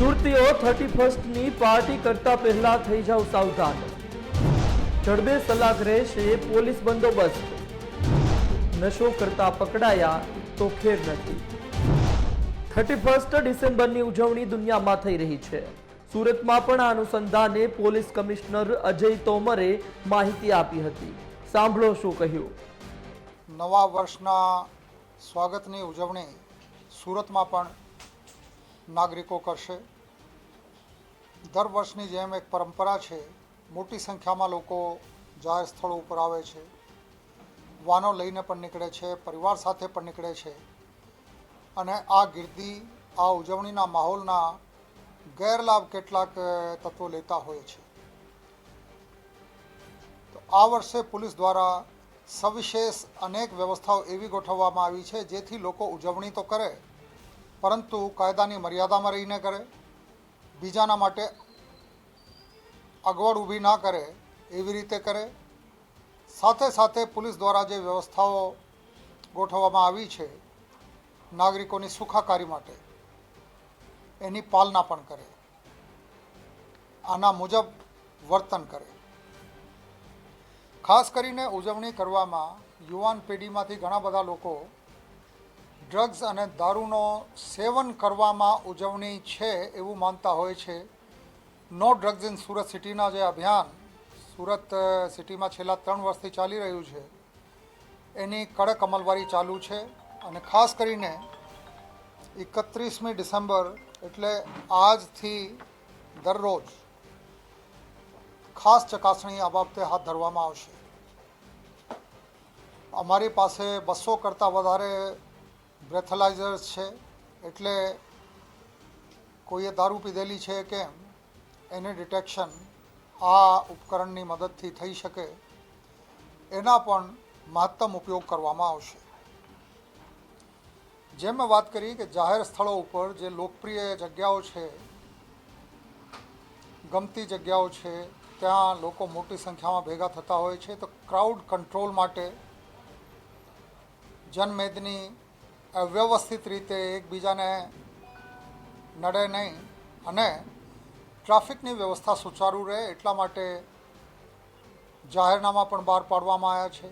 સુરતીઓ thirty ફર્સ્ટની party કરતા પહેલા થઈ જાવ સાવધાન. જડબે સલાહ રહેશે પોલીસ બંદોબસ્ત. નશો કરતા પકડાયા તો ખેર નથી. થર્ટી ફર્સ્ટ ડિસેમ્બરની ઉજવણી દુનિયામાં થઈ રહી છે. સુરતમાં પણ આ અનુસંધાને પોલીસ કમિશનર અજય તોમરે માહિતી આપી હતી. સાંભળો શું કહ્યું. નવા વર્ષના સ્વાગતની ઉજવણી સુરતમાં પણ નાગરિકો કરશે. દર વર્ષની જેમ એક પરંપરા છે, મોટી સંખ્યામાં લોકો જાહેર સ્થળો ઉપર આવે છે. વાનો લઈને પણ નીકળે છે, પરિવાર સાથે પણ નીકળે છે. અને આ ગીર્દી, આ ઉજવણીના માહોલના ગેરલાભ કેટલાક તત્વો લેતા હોય છે. તો આ વર્ષે પોલીસ દ્વારા સવિશેષ અનેક વ્યવસ્થાઓ એવી ગોઠવવામાં આવી છે, જેથી લોકો ઉજવણી તો કરે પરંતુ કાયદાની મર્યાદામાં રહીને કરે, બીજાના માટે અગવડ ઊભી ના કરે એવી રીતે કરે. સાથે સાથે પોલીસ દ્વારા જે વ્યવસ્થાઓ ગોઠવવામાં આવી છે નાગરિકોની સુખાકારી માટે, એની પાલના પણ કરે. આના મુજબ વર્તન કરે. ખાસ કરીને ઉજવણી કરવામાં યુવાન પેઢીમાંથી ઘણા બધા લોકો ડ્રગ્સ અને દારૂનો સેવન કરવામાં ઉજવણી છે એવું માનતા હોય છે. નો ડ્રગ્સ ઇન સુરત સિટીના જે અભિયાન સુરત સિટીમાં છેલ્લા ત્રણ વર્ષથી ચાલી રહ્યું છે, એની કડક અમલવારી ચાલુ છે અને ખાસ કરીને એકત્રીસમી ડિસેમ્બર એટલે આજથી દરરોજ ખાસ ચકાસણી આ બાબતે હાથ ધરવામાં આવશે. અમારી પાસે બસો કરતાં વધારે બ્રેથલાઇઝર્સ છે, એટલે કોઈએ દારૂ પીધેલી છે કેમ, એની ડિટેક્શન આ ઉપકરણની મદદથી થઈ શકે, એના પણ મહત્તમ ઉપયોગ કરવામાં આવશે. જેમ મેં વાત કરી કે જાહેર સ્થળો ઉપર જે લોકપ્રિય જગ્યાઓ છે, ગમતી જગ્યાઓ છે, ત્યાં લોકો મોટી સંખ્યામાં ભેગા થતા હોય છે, તો ક્રાઉડ કંટ્રોલ માટે જનમેદની અવ્યવસ્થિત રીતે એકબીજાને નડે નહીં અને ટ્રાફિકની વ્યવસ્થા સુચારુ રહે એટલા માટે જાહેરનામા પણ બહાર પાડવામાં આવ્યા છે.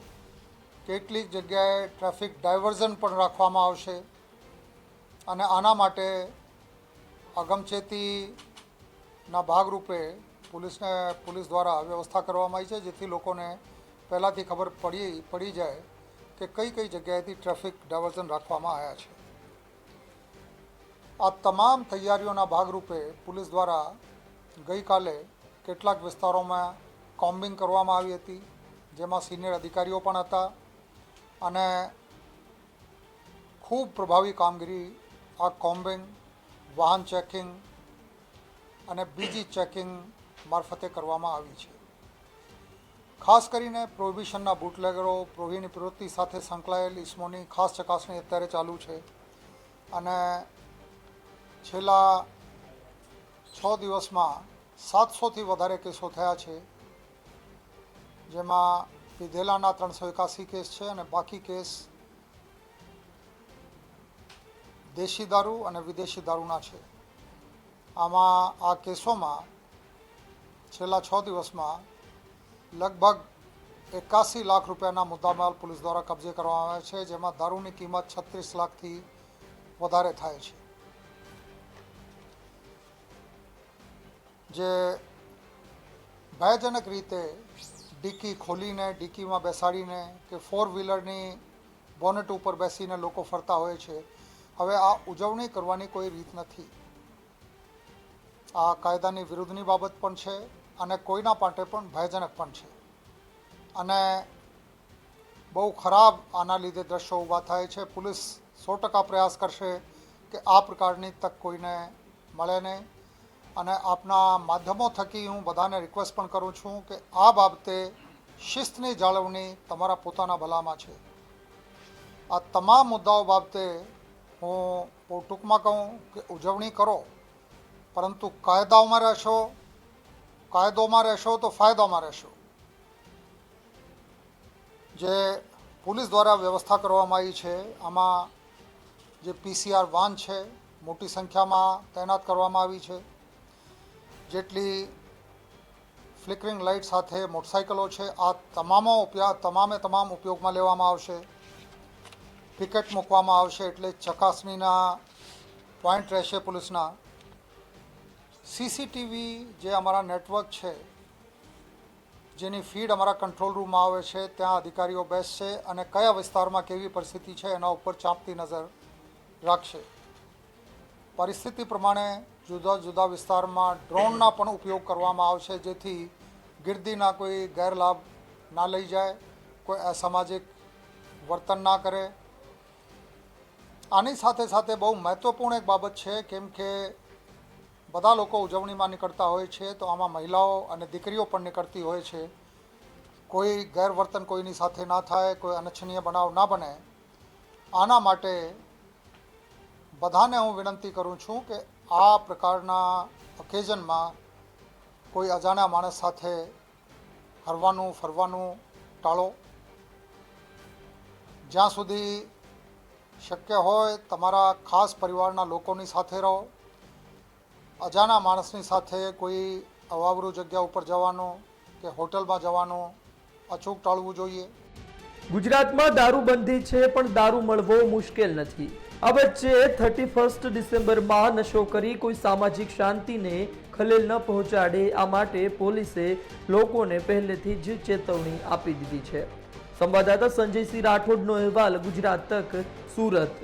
કેટલીક જગ્યાએ ટ્રાફિક ડાયવર્ઝન પણ રાખવામાં આવશે અને આના માટે અગમચેતીના ભાગરૂપે પોલીસને, પોલીસ દ્વારા વ્યવસ્થા કરવામાં આવી છે, જેથી લોકોને પહેલાંથી ખબર પડી પડી જાય કે કઈ કઈ જગ્યાએથી ટ્રાફિક ડાયવર્ઝન રાખવામાં આવ્યા છે. આ તમામ તૈયારીઓના ભાગરૂપે પોલીસ દ્વારા ગઈકાલે કેટલાક વિસ્તારોમાં કોમ્બિંગ કરવામાં આવી હતી, જેમાં સિનિયર અધિકારીઓ પણ હતા અને ખૂબ પ્રભાવી કામગીરી, આ કોમ્બિંગ, વાહન ચેકિંગ અને બીજી ચેકિંગ મારફતે કરવામાં આવી છે. ખાસ કરીને પ્રોહિબિશનના બુટલેગરો, પ્રોહીની પ્રવૃત્તિ સાથે સંકળાયેલ ઇસમોની ખાસ ચકાસણી અત્યારે ચાલુ છે. અને છેલ્લા છ દિવસમાં સાતસોથી વધારે કેસો થયા છે, જેમાં પીધેલાના ત્રણસો એકાસી કેસ છે અને બાકી કેસ દેશી દારૂ અને વિદેશી દારૂના છે. આમાં આ કેસોમાં છેલ્લા છ દિવસમાં લગભગ એકાસી લાખ રૂપિયાના મુદ્દામાલ પોલીસ દ્વારા કબજે કરવામાં આવ્યા છે, જેમાં દારૂની કિંમત છત્રીસ લાખથી વધારે થાય છે. જે ભયજનક રીતે ડીકી ખોલીને, ડીકીમાં બેસાડીને કે ફોર વ્હીલરની બોનેટ ઉપર બેસીને લોકો ફરતા હોય છે, હવે આ ઉજવણી કરવાની કોઈ રીત નથી. આ કાયદાની વિરુદ્ધની બાબત પણ છે. અને કોઈના માટે પણ ભયજનક પણ છે. અને બહુ ખરાબ આના લીધે દ્રશ્યો ઊભા થાય છે. પોલીસ સો ટકા પ્રયાસ કરશે કે આ પ્રકારની તક કોઈને મળે નહીં. અને આપના માધ્યમો થકી હું બધાને રિક્વેસ્ટ પણ કરું છું કે આ બાબતે શિસ્તની જાળવણી તમારા પોતાના ભલામાં છે. આ તમામ મુદ્દાઓ બાબતે હું બહુ ટૂંકમાં કહું કે ઉજવણી કરો. પરંતુ કાયદાઓમાં રહેશો કાયદોમાં રહેશો તો ફાયદામાં રહેશો. જે પોલીસ દ્વારા વ્યવસ્થા કરવામાં આવી છે, આમાં જે પીસીઆર વાન છે, મોટી સંખ્યામાં તૈનાત કરવામાં આવી છે. જેટલી ફ્લિકરિંગ લાઇટ સાથે મોટરસાઇકલો છે, આ તમામો ઉપયોગ તમામે તમામ ઉપયોગમાં લેવામાં આવશે. પિકેટ મૂકવામાં આવશે એટલે ચકાસણીના પોઈન્ટ રહેશે પોલીસના. સીસીટીવી જે અમારા નેટવર્ક છે, જેની ફીડ અમારા કંટ્રોલ રૂમમાં આવે છે, ત્યાં અધિકારીઓ બેસશે અને કયા વિસ્તારમાં કેવી પરિસ્થિતિ છે એના ઉપર ચાંપતી નજર રાખશે. પરિસ્થિતિ પ્રમાણે જુદા જુદા વિસ્તારમાં ડ્રોનના પણ ઉપયોગ કરવામાં આવશે, જેથી ગીર્દીના કોઈ ગેરલાભ ના લઈ જાય, કોઈ અસામાજિક વર્તન ના કરે. આની સાથે સાથે બહુ મહત્ત્વપૂર્ણ એક બાબત છે, કેમ કે બધા લોકો ઉજવણીમાં નીકળતા હોય છે, તો આમાં મહિલાઓ અને દીકરીઓ પણ નીકળતી હોય છે. કોઈ ગેરવર્તન કોઈની સાથે ના થાય, કોઈ અનિચ્છનીય બનાવ ના બને. આના માટે બધાને હું વિનંતી કરું છું કે આ પ્રકારના ઓકેઝનમાં કોઈ અજાણ્યા માણસ સાથે હરવાનું, ફરવાનું ટાળો. જ્યાં સુધી શક્ય હોય, તમારા ખાસ પરિવારના લોકોની સાથે રહો. અજાણ્યા માણસની સાથે કોઈ અવાવરું જગ્યા ઉપર જવાનું કે હોટલમાં જવાનું અચૂક ટાળવું જોઈએ. ગુજરાતમાં દારૂબંધી છે, પણ દારૂ મળવો મુશ્કેલ નથી. આ વચ્ચે થર્ટી ફર્સ્ટ ડિસેમ્બરમાં નશો કરી કોઈ સામાજિક શાંતિને ખલેલ ન પહોંચાડે, આ માટે પોલીસે લોકોને પહેલેથી જ ચેતવણી આપી દીધી છે. સંવાદદાતા સંજયસિંહ રાઠોડનો અહેવાલ ગુજરાત તક, સુરત.